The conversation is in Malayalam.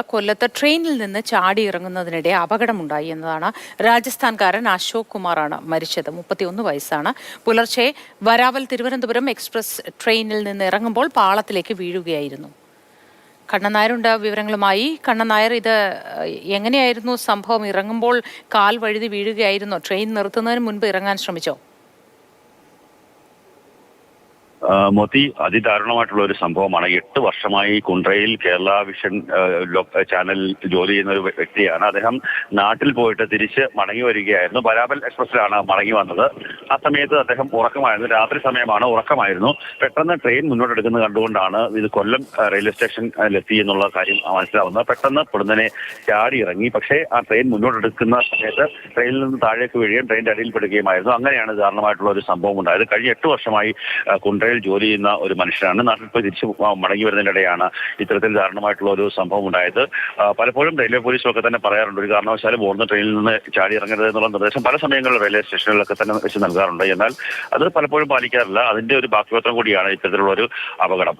കൊല്ലത്ത് ട്രെയിനിൽ നിന്ന് ചാടി ഇറങ്ങുന്നതിനിടെ അപകടമുണ്ടായി എന്നതാണ് രാജസ്ഥാൻകാരൻ അശോക് കുമാറാണ് മരിച്ചത്. മുപ്പത്തിയൊന്ന് വയസ്സാണ്. പുലർച്ചെ വരാവൽ തിരുവനന്തപുരം എക്സ്പ്രസ് ട്രെയിനിൽ നിന്ന് ഇറങ്ങുമ്പോൾ പാളത്തിലേക്ക് വീഴുകയായിരുന്നു. കണ്ണനായരുണ്ട് വിവരങ്ങളുമായി. കണ്ണനായർ ഇത് എങ്ങനെയായിരുന്നു സംഭവം? ഇറങ്ങുമ്പോൾ കാൽ വഴുതി വീഴുകയായിരുന്നോ? ട്രെയിൻ നിർത്തുന്നതിന് മുൻപ് ഇറങ്ങാൻ ശ്രമിച്ചോ? മോത്തി അതിദാരുണമായിട്ടുള്ള ഒരു സംഭവമാണ്. എട്ട് വർഷമായി കുണ്ട്രയിൽ കേരള വിഷൻ ചാനൽ ജോലി ചെയ്യുന്ന ഒരു വ്യക്തിയാണ്. അദ്ദേഹം നാട്ടിൽ പോയിട്ട് തിരിച്ച് മടങ്ങി വരികയായിരുന്നു. ബരാബൽ എക്സ്പ്രസിലാണ് മടങ്ങി വന്നത്. ആ സമയത്ത് അദ്ദേഹം ഉറക്കമായിരുന്നു. രാത്രി സമയമാണ് ഉറക്കമായിരുന്നു. പെട്ടെന്ന് ട്രെയിൻ മുന്നോട്ടെടുക്കുന്നത് കണ്ടുകൊണ്ടാണ് ഇത് കൊല്ലം റെയിൽവേ സ്റ്റേഷനിലെത്തി എന്നുള്ള കാര്യം മനസ്സിലാവുന്നത്. പെട്ടെന്ന് പൊടുന്നനെ ചാടി ഇറങ്ങി. പക്ഷേ ആ ട്രെയിൻ മുന്നോട്ടെടുക്കുന്ന സമയത്ത് ട്രെയിനിൽ നിന്ന് താഴേക്ക് വീഴുകയും ട്രെയിനിന്റെ അടിയിൽപ്പെടുകയുമായിരുന്നു അങ്ങനെയാണ് ദാരുണമായിട്ടുള്ള ഒരു സംഭവം ഉണ്ടായത്. കഴിഞ്ഞ എട്ട് വർഷമായി കുണ്ട്രയിൽ ജോലി ചെയ്യുന്ന ഒരു മനുഷ്യനാണ്. നാട്ടിൽ പോയി തിരിച്ച് മടങ്ങി വരുന്നതിനിടെയാണ് ഇത്തരത്തിൽ ദാരുണമായിട്ടുള്ള ഒരു സംഭവം ഉണ്ടായത്. പലപ്പോഴും റെയിൽവേ പോലീസും ഒക്കെ തന്നെ പറയാറുണ്ട്. ഒരു കാരണവശാലും ഓർന്ന ട്രെയിനിൽ നിന്ന് ചാടി ഇറങ്ങരുത് എന്നുള്ള നിർദ്ദേശം പല സമയങ്ങളിൽ റെയിൽവേ സ്റ്റേഷനുകളിലൊക്കെ തന്നെ വെച്ച് നൽകാറുണ്ട്. എന്നാൽ അത് പലപ്പോഴും പാലിക്കാറില്ല. അതിന്റെ ഒരു ബാക്കിപത്രം കൂടിയാണ് ഇത്തരത്തിലുള്ള ഒരു അപകടം.